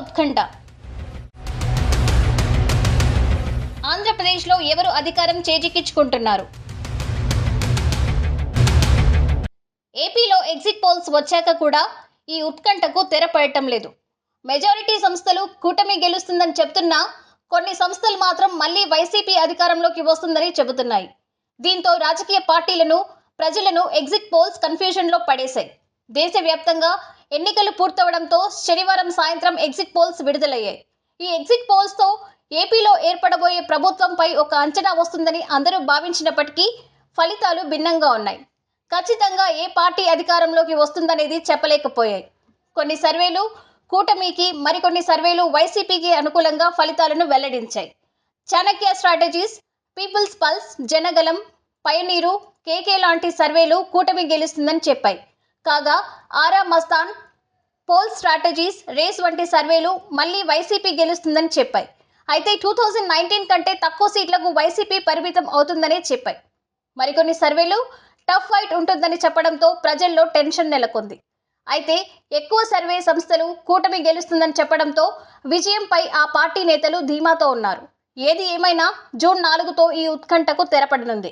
ఉత్కంఠ. ఆంధ్రప్రదేశ్లో ఎవరు అధికారం చేజిక్కించుకుంటున్నారు? ఏపీలో ఎగ్జిట్ పోల్స్ వచ్చాక కూడా ఈ ఉత్కంఠకు తెరపడటం లేదు. మెజారిటీ సంస్థలు కూటమి గెలుస్తుందని చెప్తున్నా కొన్ని సంస్థలు మాత్రం మళ్ళీ వైసీపీ అధికారంలోకి వస్తుందని చెబుతున్నాయి. దీంతో రాజకీయ పార్టీలను ప్రజలను ఎగ్జిట్ పోల్స్ కన్ఫ్యూజన్లో పడేశాయి. దేశవ్యాప్తంగా ఎన్నికలు పూర్తవడంతో శనివారం సాయంత్రం ఎగ్జిట్ పోల్స్ విడుదలయ్యాయి. ఈ ఎగ్జిట్ పోల్స్తో ఏపీలో ఏర్పడబోయే ప్రభుత్వంపై ఒక అంచనా వస్తుందని అందరూ భావించినప్పటికీ ఫలితాలు భిన్నంగా ఉన్నాయి. ఖచ్చితంగా ఏ పార్టీ అధికారంలోకి వస్తుందనేది చెప్పలేకపోయాయి. కొన్ని సర్వేలు కూటమికి మరికొన్ని సర్వేలు వైసీపీకి అనుకూలంగా ఫలితాలను వెల్లడించాయి. Chanakya strategies people's pulse Janagalam pioneer K లాంటి సర్వేలు కూటమి గెలుస్తుందని చెప్పాయి. కాగా Aaraa Mastan poll strategies race వంటి సర్వేలు మళ్ళీ వైసీపీ గెలుస్తుందని చెప్పాయి. అయితే టూ థౌజండ్ నైన్టీన్ కంటే తక్కువ సీట్లకు వైసీపీ పరిమితం అవుతుందనే చెప్పాయి. మరికొన్ని సర్వేలు టఫ్ ఫైట్ ఉంటుందని చెప్పడంతో ప్రజల్లో టెన్షన్ నెలకొంది. అయితే ఎక్కువ సర్వే సంస్థలు కూటమి గెలుస్తుందని చెప్పడంతో విజయంపై ఆ పార్టీ నేతలు ధీమాతో ఉన్నారు. ఏది ఏమైనా జూన్ నాలుగుతో ఈ ఉత్కంఠకు తెరపడనుంది.